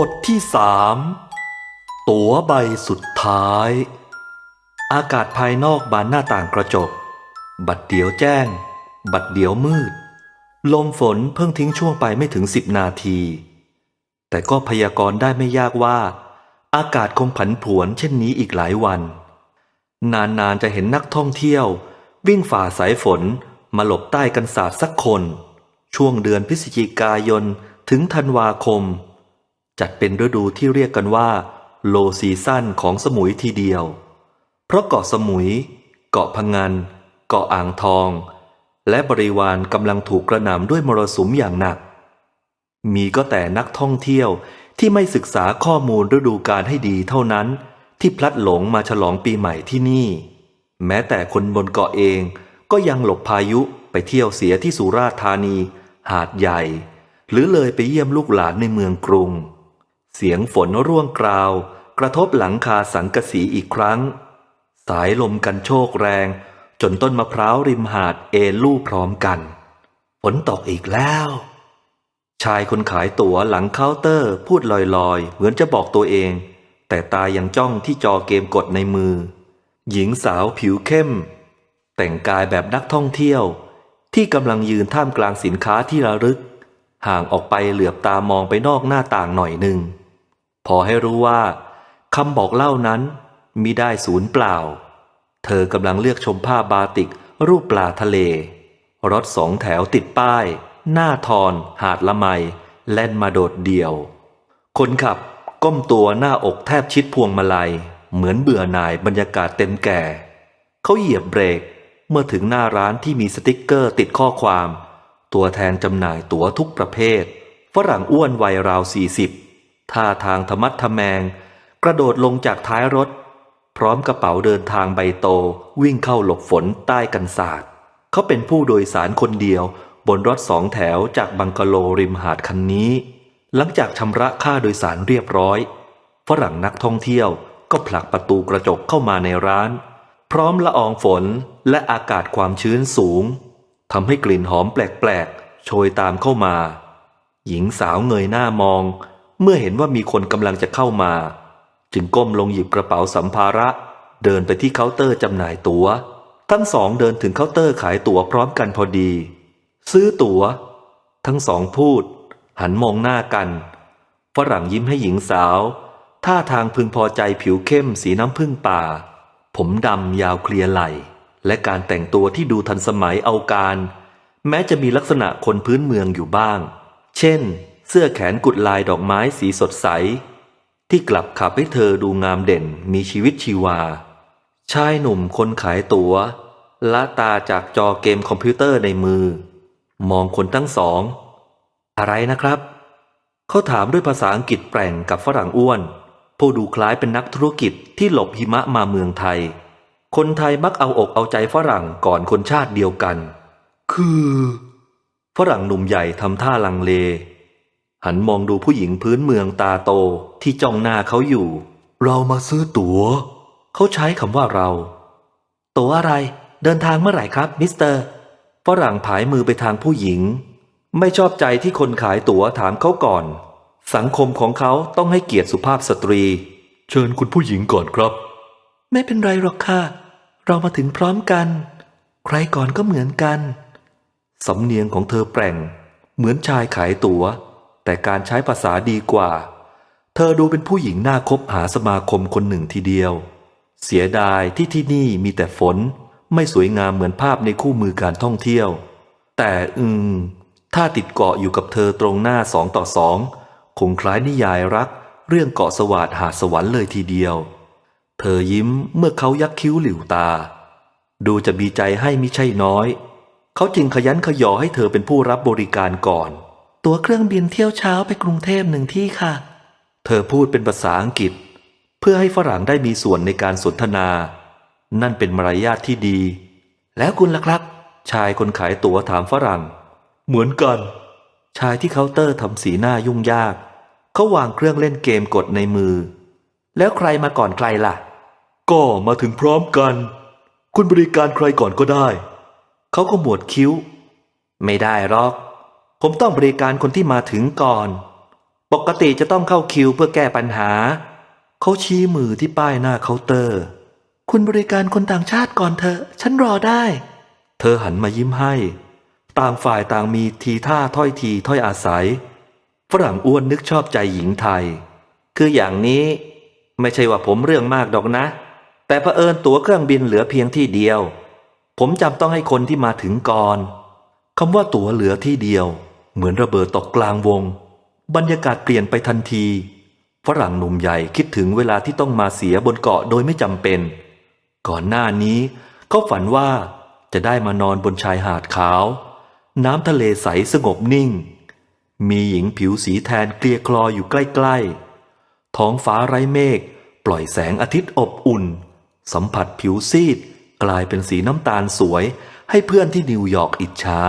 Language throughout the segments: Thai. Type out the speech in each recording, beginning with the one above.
บทที่สามตั๋วใบสุดท้าย อากาศภายนอกบานหน้าต่างกระจก บัดเดียวแจ้ง บัดเดียวมืด ลมฝนเพิ่งทิ้งช่วงไปไม่ถึงสิบนาที แต่ก็พยากรณ์ได้ไม่ยากว่า อากาศคงผันผวนเช่นนี้อีกหลายวัน นานๆจะเห็นนักท่องเที่ยว วิ่งฝ่าสายฝนมาหลบใต้กันศาสตร์สักคน ช่วงเดือนพฤศจิกายนถึงธันวาคม จัดเป็นฤดูที่เรียกกันว่า โลซีซั่นของสมุยทีเดียว เพราะเกาะสมุย เกาะพังงานเกาะอ่างทอง และบริวารกำลังถูกกระหน่ำด้วยมรสุมอย่างหนัก มีก็แต่นักท่องเที่ยวที่ไม่ศึกษาข้อมูลฤดูกาลให้ดีเท่านั้น ที่พลัดหลงมาฉลองปีใหม่ที่นี่ แม้แต่คนบนเกาะเองก็ยังหลบพายุไปเที่ยวเสียที่สุราษฎร์ธานี หาดใหญ่ หรือเลยไปเยี่ยมลูกหลานในเมืองกรุง เสียงฝนร่วงกราว กระทบหลังคาสังกะสีอีกครั้ง สายลมกันโชกแรง จนต้นมะพร้าวริมหาดเอลู่พร้อมกัน ฝนตกอีกแล้ว ชายคนขายตั๋วหลังเคาน์เตอร์พูดลอยๆ เหมือนจะบอกตัวเอง แต่ตายังจ้องที่จอเกมกดในมือ หญิงสาวผิวเข้ม แต่งกายแบบนักท่องเที่ยว ที่กำลังยืนท่ามกลางสินค้าที่ระลึก ห่างออกไปเหลือบตามองไปนอกหน้าต่างหน่อยหนึ่ง พอให้รู้ว่าคำบอกเล่านั้นมิได้ศูนย์เปล่า เธอกำลังเลือกชมภาบาติก รูปปลาทะเล รถสองแถวติดป้าย หน้าทอน หาดละไม แล่นมาโดดเดี่ยว คนขับก้มตัวหน้าอกแทบชิดพวงมาลัย เหมือนเบื่อหน่ายบรรยากาศเต็มแก่ เขาเหยียบเบรก เมื่อถึงหน้าร้านที่มีสติกเกอร์ติดข้อความ ตัวแทนจำหน่ายตั๋วทุกประเภท ฝรั่งอ้วนวัยราวสี่สิบ ท่าทางธรรมัดทะแมง กระโดดลงจากท้ายรถ พร้อมกระเป๋าเดินทางใบโต วิ่งเข้าหลบฝนใต้กันศาสตร์เขาเป็นผู้โดยสารคนเดียว บนรถสองแถวจากบังกะโลริมหาดคันนี้ หลังจากชำระค่าโดยสารเรียบร้อย ฝรั่งนักท่องเที่ยวก็ผลักประตูกระจกเข้ามาในร้าน พร้อมละอองฝนและอากาศความชื้นสูงทำให้กลิ่นหอมแปลกๆโชยตามเข้ามา หญิงสาวเงยหน้ามอง เมื่อเห็นว่ามีคนกำลังจะเข้ามา จึงก้มลงหยิบกระเป๋าสัมภาระ เดินไปที่เคาน์เตอร์จำหน่ายตัว๋ว ทั้งสองเดินถึงเคาน์เตอร์ขายตั๋วพร้อมกันพอดี ซื้อตั๋ว ทั้งสองพูด หันมองหน้ากัน ฝรั่งยิ้มให้หญิงสาว ท่าทางพึงพอใจผิวเข้มสีน้ำผึ้งป่า ผมดำยาวเคลียร์ไหล และการแต่งตัวที่ดูทันสมัยเอาการ แม้จะมีลักษณะคนพื้นเมืองอยู่บ้าง เช่น เสื้อแขนกุดลายดอกไม้สีสดใส ที่กลับขับให้เธอดูงามเด่นมีชีวิตชีวา ชายหนุ่มคนขายตัว๋วละตาจากจอเกมคอมพิวเตอร์ในมือ มองคนทั้งสอง อะไรนะครับ เขาถามด้วยภาษาอังกฤษแปลงกับฝรั่งอ้วนผู้ดูคล้ายเป็นนักธุรกิจที่หลบหิมะมาเมืองไทย คนไทยมักเอาอกเอาใจฝรั่งก่อนคนชาติเดียวกัน คือ ฝรั่งหนุ่มใหญ่ทำท่าลังเล หันมองดูผู้หญิงพื้นเมืองตาโตที่จ้องหน้าเขาอยู่ เรามาซื้อตัว๋ว เขาใช้คำว่าเรา ตั๋วอะไร เดินทางเมื่อไหร่ครับ มิสเตอร์ฝรั่งผายมือไปทางผู้หญิง ไม่ชอบใจที่คนขายตั๋วถามเขาก่อน สังคมของเขาต้องให้เกียรติสุภาพสตรี เชิญคุณผู้หญิงก่อนครับ ไม่เป็นไรหรอกค่ะ เรามาถึงพร้อมกัน ใครก่อนก็เหมือนกัน สำเนียงของเธอแปลงเหมือนชายขายตัว๋ว แต่การใช้ภาษาดีกว่า เธอดูเป็นผู้หญิงน่าคบหาสมาคมคนหนึ่งทีเดียว เสียดายที่ที่นี่มีแต่ฝน ไม่สวยงามเหมือนภาพในคู่มือการท่องเที่ยว แต่อืม ถ้าติดเกาะอยู่กับเธอตรงหน้าสองต่อสองคงคล้ายนิยายรัก เรื่องเกาะสวาดหาสวรรค์เลยทีเดียว เธอยิ้มเมื่อเขายักคิ้วหลิวตา ดูจะมีใจให้มิใช่น้อย เขาจึงขยันขยอให้เธอเป็นผู้รับบริการก่อน ตั๋วเครื่องบินเที่ยวเช้าไปกรุงเทพหนึ่งที่ค่ะ เธอพูดเป็นภาษาอังกฤษ เพื่อให้ฝรั่งได้มีส่วนในการสนทนา นั่นเป็นมารยาทที่ดี แล้วคุณล่ะครับ ชายคนขายตั๋วถามฝรั่ง เหมือนกัน ชายที่เคาน์เตอร์ทำสีหน้ายุ่งยาก เขาวางเครื่องเล่นเกมกดในมือ แล้วใครมาก่อนใครล่ะ ก็มาถึงพร้อมกัน คุณบริการใครก่อนก็ได้ เขาก็หมวดคิ้ว ไม่ได้หรอก ผมต้องบริการคนที่มาถึงก่อน ปกติจะต้องเข้าคิวเพื่อแก้ปัญหา เขาชี้มือที่ป้ายหน้าเคาน์เตอร์ คุณบริการคนต่างชาติก่อนเถอะ ฉันรอได้ เธอหันมายิ้มให้ ต่างฝ่ายต่างมีทีท่าถ้อยทีถ้อยอาศัย ฝรั่งอ้วนนึกชอบใจหญิงไทย คืออย่างนี้ไม่ใช่ว่าผมเรื่องมากดอกนะ แต่เผอิญตั๋วเครื่องบินเหลือเพียงที่เดียว ผมจำต้องให้คนที่มาถึงก่อนคำว่าตั๋วเหลือที่เดียว เหมือนระเบิดตกกลางวง บรรยากาศเปลี่ยนไปทันที ฝรั่งหนุ่มใหญ่คิดถึงเวลาที่ต้องมาเสียบนเกาะโดยไม่จำเป็น ก่อนหน้านี้ เขาฝันว่าจะได้มานอนบนชายหาดขาว น้ำทะเลใสสงบนิ่ง มีหญิงผิวสีแทนเกลียคลออยู่ใกล้ๆ ท้องฟ้าไร้เมฆปล่อยแสงอาทิตย์อบอุ่น สัมผัสผิวซีด กลายเป็นสีน้ำตาลสวยให้เพื่อนที่นิวยอร์กอิจฉา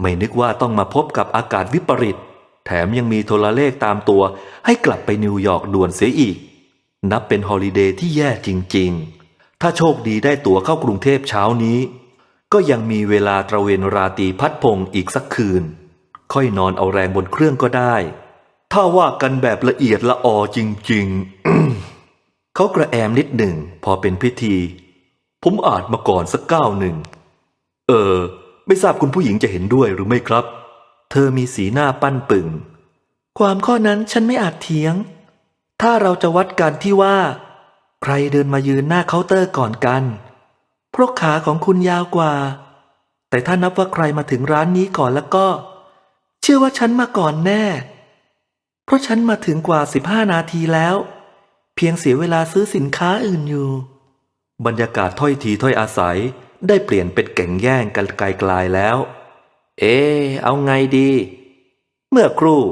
ไม่นึกว่าต้องมาพบกับอากาศวิปริต แถมยังมีโทรเลขตามตัว ให้กลับไปนิวยอร์กด่วนเสียอีก นับเป็นฮอลิเดย์ที่แย่จริง ๆ ถ้าโชคดีได้ตั๋วเข้ากรุงเทพเช้านี้ ก็ยังมีเวลาตระเวนราตีพัดพงอีกสักคืน ค่อยนอนเอาแรงบนเครื่องก็ได้ ถ้าว่ากันแบบละเอียดละออจริง ๆ เขากระแอมนิดหนึ่งพอเป็นพิธี ผมอาจมาก่อนสักก้าวหนึ่ง เออ ไม่ทราบคุณผู้หญิงจะเห็นด้วยหรือไม่ครับ เธอมีสีหน้าปั้นปึง ความข้อนั้นฉันไม่อาจเถียง ถ้าเราจะวัดกันที่ว่า ใครเดินมายืนหน้าเคาน์เตอร์ก่อนกัน เพราะขาของคุณยาวกว่า แต่ถ้านับว่าใครมาถึงร้านนี้ก่อนแล้วก็ เชื่อว่าฉันมาก่อนแน่ เพราะฉันมาถึงกว่า15นาทีแล้ว เพียงเสียเวลาซื้อสินค้าอื่นอยู่ บรรยากาศถ้อยทีถ้อยอาศัย ได้เปลี่ยนเป็นแก่งแย่งกันไกลๆแล้ว เอ๊เอาไงดี เมื่อครู่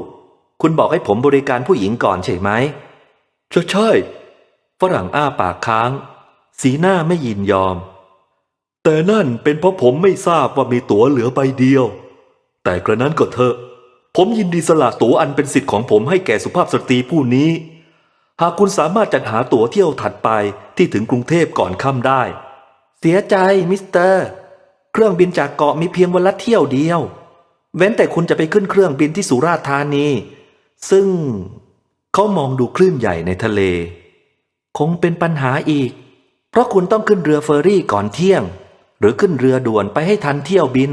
คุณบอกให้ผมบริการผู้หญิงก่อนใช่ไหมใช่ใช่ฝรั่งอ้าปากค้าง สีหน้าไม่ยินยอม แต่นั่นเป็นเพราะผมไม่ทราบว่ามีตั๋วเหลือใบเดียว แต่กระนั้นก็เถอะ ผมยินดีสละตั๋วอันเป็นสิทธิ์ของผมให้แก่สุภาพสตรีผู้นี้ หากคุณสามารถจัดหาตั๋วเที่ยวถัดไปที่ถึงกรุงเทพก่อนค่ำได้ เสียใจมิสเตอร์ เครื่องบินจากเกาะมีเพียงวันละเที่ยวเดียว เว้นแต่คุณจะไปขึ้นเครื่องบินที่สุราษฎร์ธานี ซึ่งเขามองดูคลื่นใหญ่ในทะเล คงเป็นปัญหาอีก เพราะคุณต้องขึ้นเรือเฟอร์รี่ก่อนเที่ยง หรือขึ้นเรือด่วนไปให้ทันเที่ยวบิน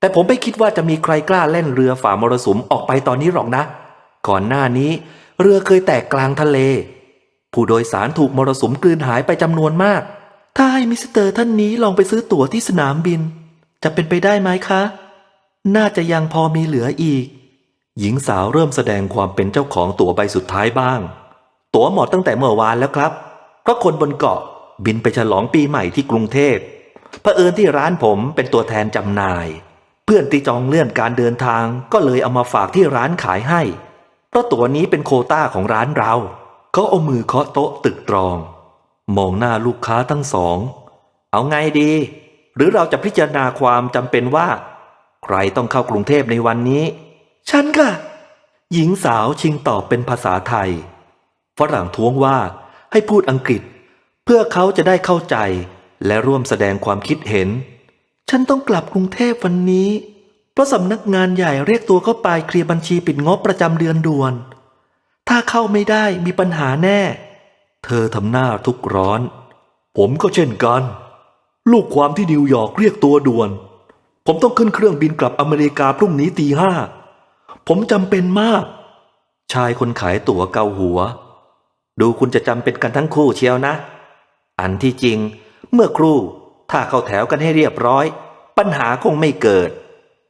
แต่ผมไม่คิดว่าจะมีใครกล้าเล่นเรือฝ่ามรสุมออกไปตอนนี้หรอกนะ ก่อนหน้านี้ เรือเคยแตกกลางทะเล ผู้โดยสารถูกมรสุมกลืนหายไปจำนวนมาก ถ้าให้มิสเตอร์ท่านนี้ลองไปซื้อตั๋วที่สนามบิน จะเป็นไปได้ไหมคะ น่าจะยังพอมีเหลืออีก หญิงสาวเริ่มแสดงความเป็นเจ้าของตั๋วใบสุดท้ายบ้าง ตั๋วหมดตั้งแต่เมื่อวานแล้วครับเพราะคนบนเกาะบินไปฉลองปีใหม่ที่กรุงเทพเผอิญที่ร้านผมเป็นตัวแทนจำหน่าย เพื่อนที่จองเลื่อนการเดินทางก็เลยเอามาฝากที่ร้านขายให้ เพราะตั๋วนี้เป็นโคต้าของร้านเรา เขาเอามือเคาะโต๊ะตึกตรอง มองหน้าลูกค้าทั้งสอง เอาไงดี หรือเราจะพิจารณาความจำเป็นว่า ใครต้องเข้ากรุงเทพในวันนี้ ฉันค่ะ หญิงสาวชิงตอบเป็นภาษาไทย ฝรั่งท้วงว่าให้พูดอังกฤษ เพื่อเขาจะได้เข้าใจและร่วมแสดงความคิดเห็น ฉันต้องกลับกรุงเทพวันนี้ เพราะสำนักงานใหญ่เรียกตัวเข้าไปเคลียร์บัญชีปิดงบประจำเดือนด่วน ถ้าเข้าไม่ได้มีปัญหาแน่ เธอทำหน้าทุกข์ร้อน ผมก็เช่นกัน ลูกความที่นิวยอร์กเรียกตัวด่วน ผมต้องขึ้นเครื่องบินกลับอเมริกาพรุ่งนี้ตีห้า ผมจำเป็นมาก ชายคนขายตั๋วเกาหัว ดูคุณจะจำเป็นกันทั้งคู่เชียวนะ อันที่จริง เมื่อครู่ถ้าเข้าแถวกันให้เรียบร้อย ปัญหาคงไม่เกิด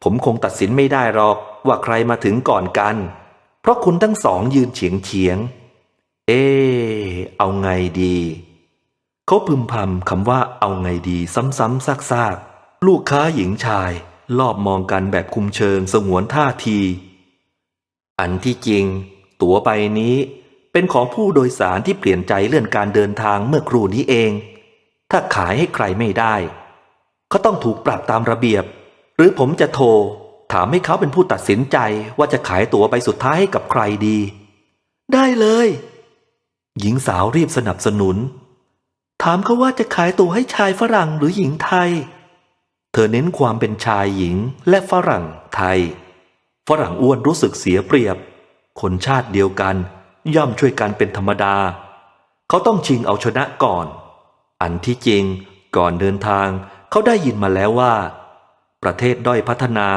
ผมคงตัดสินไม่ได้หรอกว่าใครมาถึงก่อนกัน เพราะคุณทั้งสองยืนเฉียงเฉียง เอ เอาไงดี เขาพึมพำคำว่าเอาไงดีซ้ำๆซากๆ ลูกค้าหญิงชาย รอบมองกันแบบคุมเชิงสงวนท่าที อันที่จริง ตั๋วใบนี้เป็นของผู้โดยสารที่เปลี่ยนใจเลื่อนการเดินทางเมื่อครู่นี้เอง ถ้าขายให้ใครไม่ได้ก็ต้องถูกปรับตามระเบียบ หรือผมจะโทร ถามให้เขาเป็นผู้ตัดสินใจว่าจะขายตั๋วใบสุดท้ายให้กับใครดี ได้เลย หญิงสาวรีบสนับสนุน ถามเขาว่าจะขายตัวให้ชายฝรั่งหรือหญิงไทย เธอเน้นความเป็นชายหญิงและฝรั่งไทย ฝรั่งอ้วนรู้สึกเสียเปรียบ คนชาติเดียวกันย่อมช่วยกันเป็นธรรมดา เขาต้องชิงเอาชนะก่อน อันที่จริงก่อนเดินทางเขาได้ยินมาแล้วว่า ประเทศด้อยพัฒนา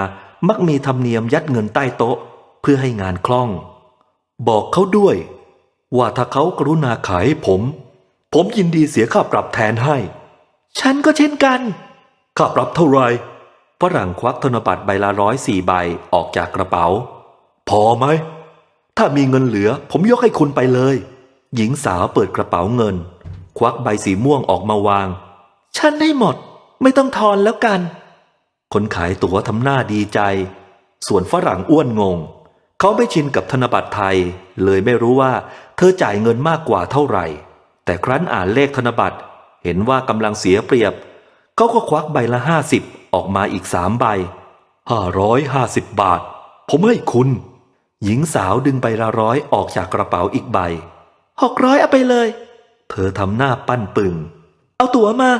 มักมีธรรมเนียมยัดเงินใต้โต๊ะ เพื่อให้งานคล่อง บอกเขาด้วย ว่าถ้าเขากรุณาขายให้ผม ผมยินดีเสียค่าปรับแทนให้ ฉันก็เช่นกัน ค่าปรับเท่าไหรฝรั่งควักธนบัตรใบละร้อยสี่ใบออกจากกระเป๋า พอไหม ถ้ามีเงินเหลือ ผมยกให้คุณไปเลย หญิงสาวเปิดกระเป๋าเงิน ควักใบสีม่วงออกมาวาง ฉันให้หมด ไม่ต้องทอนแล้วกัน คนขายตั๋วทำหน้าดีใจ ส่วนฝรั่งอ้วนงง เขาไม่ชินกับธนบัตรไทย เลยไม่รู้ว่า เธอจ่ายเงินมากกว่าเท่าไหร่ แต่ครั้นอ่านเลขธนบัตร เห็นว่ากำลังเสียเปรียบ เขาก็ควักใบละห้าสิบออกมาอีกสามใบห้าร้อยห้าสิบบาท ผมให้คุณ หญิงสาวดึงใบละร้อยออกจากกระเป๋าอีกใบหกร้อยเอาไปเลย เธอทำหน้าปั้นปึง เอาตั๋วมา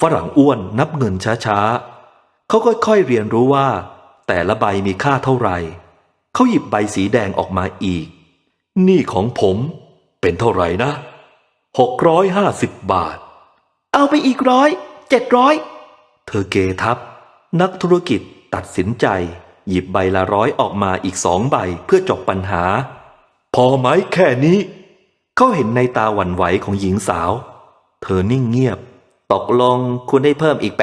ฝรั่งอ้วนนับเงินช้าๆ เขาค่อยๆเรียนรู้ว่า แต่ละใบมีค่าเท่าไหร่ เขาหยิบใบสีแดงออกมาอีก นี่ของผมเป็นเท่าไหร่นะหกร้อยห้าสิบบาท เอาไปอีกร้อยเจ็ดร้อยเธอเกทับ นักธุรกิจตัดสินใจ หยิบใบละร้อยออกมาอีกสองใบเพื่อจบปัญหา พอไหมแค่นี้เขาเห็นในตาหวั่นไหวของหญิงสาว เธอนิ่งเงียบ ตกลงคุณได้เพิ่มอีก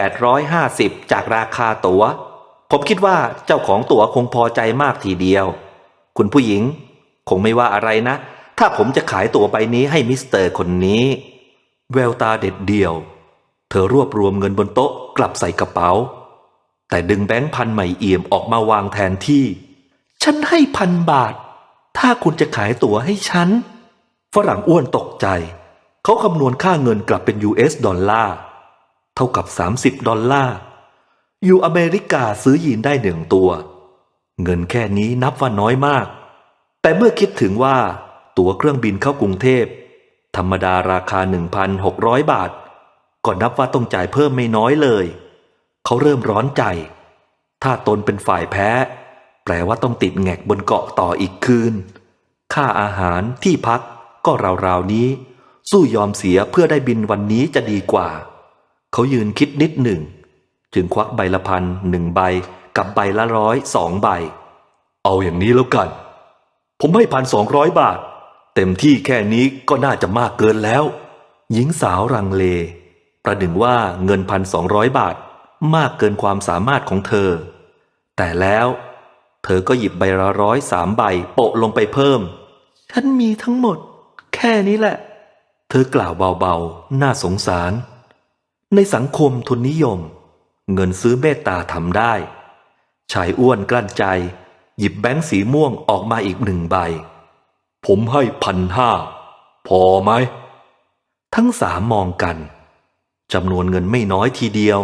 850 จากราคาตัว๋ว ผมคิดว่าเจ้าของตั๋วคงพอใจมากทีเดียว คุณผู้หญิง คงไม่ว่าอะไรนะ ถ้าผมจะขายตัวใบนี้ให้มิสเตอร์คนนี้ แววตาเด็ดเดี่ยว เธอรวบรวมเงินบนโต๊ะกลับใส่กระเป๋า แต่ดึงแบงค์พันใหม่เอี่ยมออกมาวางแทนที่ ฉันให้พันบาท ถ้าคุณจะขายตั๋วให้ฉัน ฝรั่งอ้วนตกใจ เขาคำนวณค่าเงินกลับเป็น US ดอลลาร์ เท่ากับ 30 ดอลลาร์ อยู่อเมริกาซื้อยีนได้หนึ่งตัว เงินแค่นี้นับว่าน้อยมาก แต่เมื่อคิดถึงว่าตั๋วเครื่องบินเข้ากรุงเทพ ธรรมดาราคา 1,600 บาท ก็นับว่าต้องจ่ายเพิ่มไม่น้อยเลย เขาเริ่มร้อนใจ ถ้าตนเป็นฝ่ายแพ้ แปลว่าต้องติดแงกบนเกาะต่ออีกคืน ค่าอาหารที่พักก็ราวๆนี้ สู้ยอมเสียเพื่อได้บินวันนี้จะดีกว่า เขายืนคิดนิดหนึ่ง จึงควักใบละพันหนึ่งใบกับใบละร้อยสองใบ เอาอย่างนี้แล้วกัน ผมให้พันสองร้อยบาท เต็มที่แค่นี้ก็น่าจะมากเกินแล้ว หญิงสาวรังเล ประหนึ่งว่าเงินพันสองร้อยบาท มากเกินความสามารถของเธอ แต่แล้ว เธอก็หยิบใบละร้อยสามใบโปะลงไปเพิ่ม ฉันมีทั้งหมด แค่นี้แหละ เธอกล่าวเบาๆ น่าสงสาร ในสังคมทุนนิยม เงินซื้อเมตตาทำได้ชายอ้วนกลั้นใจ หยิบแบงค์สีม่วงออกมาอีกหนึ่งใบ ผมให้พันห้าพอไหม ทั้งสามมองกันจำนวนเงินไม่น้อยทีเดียว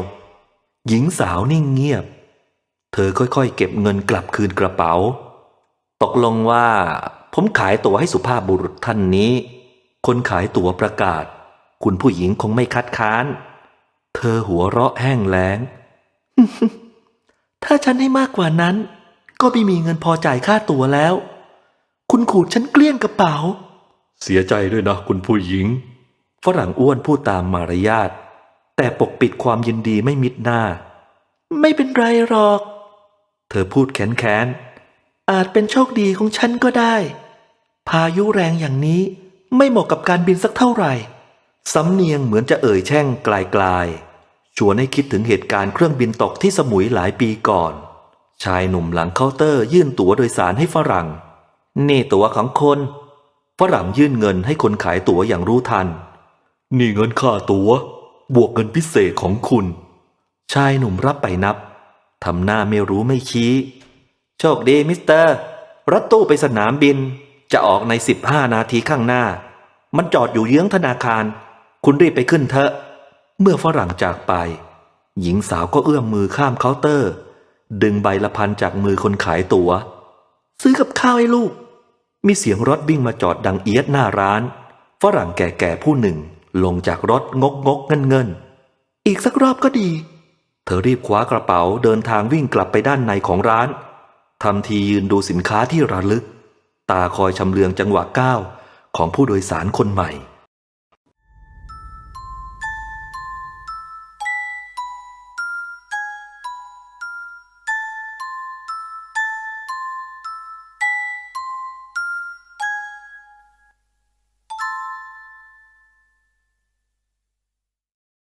หญิงสาวนิ่งเงียบ เธอค่อยๆ เก็บเงินกลับคืนกระเป๋า ตกลงว่า ผมขายตั๋วให้สุภาพบุรุษท่านนี้ คนขายตั๋วประกาศ คุณผู้หญิงคงไม่คัดค้าน เธอหัวเราะแห้งแล้ง ถ้าฉันให้มากกว่านั้น ก็ไม่มีเงินพอจ่ายค่าตั๋วแล้ว คุณขูดฉันเกลี้ยงกระเป๋า เสียใจด้วยนะคุณผู้หญิง ฝรั่งอ้วนพูดตามมารยาท แต่ปกปิดความยินดีไม่มิดหน้า ไม่เป็นไรหรอก เธอพูดแค้นแค้นๆอาจเป็นโชคดีของฉันก็ได้ พายุแรงอย่างนี้ไม่เหมาะกับการบินสักเท่าไหร่ สำเนียงเหมือนจะเอ่ยแช่งไกลๆชวนให้คิดถึงเหตุการณ์เครื่องบินตกที่สมุยหลายปีก่อน ชายหนุ่มหลังเคาน์เตอร์ยื่นตั๋วโดยสารให้ฝรั่ง นี่ตั๋วของคน ฝรั่งยื่นเงินให้คนขายตั๋วอย่างรู้ทัน นี่เงินค่าตั๋ว บวกเงินพิเศษของคุณ ชายหนุ่มรับไปนับ ทำหน้าไม่รู้ไม่ชี้ โชคดีมิสเตอร์ รถตู้ไปสนามบิน จะออกใน 15 นาทีข้างหน้า มันจอดอยู่เยื้องธนาคาร คุณรีบไปขึ้นเถอะ เมื่อฝรั่งจากไป หญิงสาวก็เอื้อมมือข้ามเคาน์เตอร์ ดึงใบละพันจากมือคนขายตัว๋ว ซื้อกับข้าวให้ลูก มีเสียงรถวิ่งมาจอดดังเอียดหน้าร้าน ฝรั่งแก่ๆผู้หนึ่งลงจากรถงกงกเงินเงินอีกสักรอบก็ดี เธอรีบคว้ากระเป๋าเดินทางวิ่งกลับไปด้านในของร้านทำทียืนดูสินค้าที่ระลึก ตาคอยชำเลืองจังหวะก้าวของผู้โดยสารคนใหม่